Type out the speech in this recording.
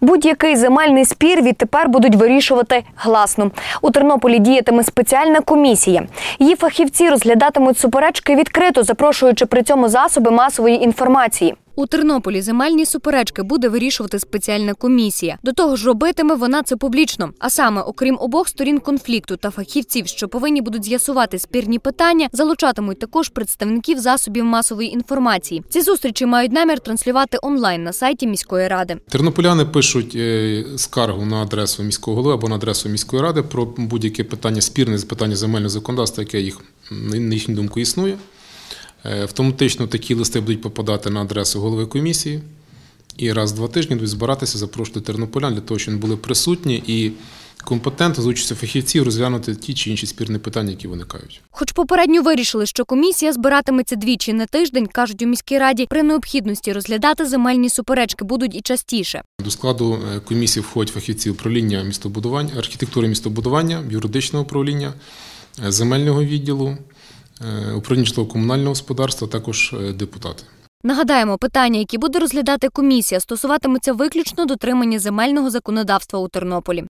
Будь-який земельний спір відтепер будуть вирішувати гласно. У Тернополі діятиме спеціальна комісія. Її фахівці розглядатимуть суперечки відкрито, запрошуючи при цьому засоби масової інформації. У Тернополі земельні суперечки буде вирішувати спеціальна комісія. До того ж, робитиме вона це публічно. А саме, окрім обох сторін конфлікту та фахівців, що повинні будуть з'ясувати спірні питання, залучатимуть також представників засобів масової інформації. Ці зустрічі мають намір транслювати онлайн на сайті міської ради. Тернополяни пишуть е, скаргу на адресу міського голови або на адресу міської ради про будь-яке питання спірне з питання земельного законодавства, яке їх на їхню думку існує. Е, Автоматично такі листи будуть попадати на адресу голови комісії. І раз в два тижні будуть збиратися, запрошувати тернополян для того, щоб вони були присутні і компетентно з участю фахівців розглянути ті чи інші спірні питання, які виникають. Хоч попередньо вирішили, що комісія збиратиметься двічі на тиждень, кажуть у міській раді, при необхідності розглядати земельні суперечки будуть і частіше. До складу е, комісії входять фахівці управління містобудування, архітектури містобудування, юридичного управління, е, земельного відділу, управління житлово-комунального господарства, також е, депутати. Нагадаємо, питання, які буде розглядати комісія, стосуватимуться виключно дотримання земельного законодавства у Тернополі.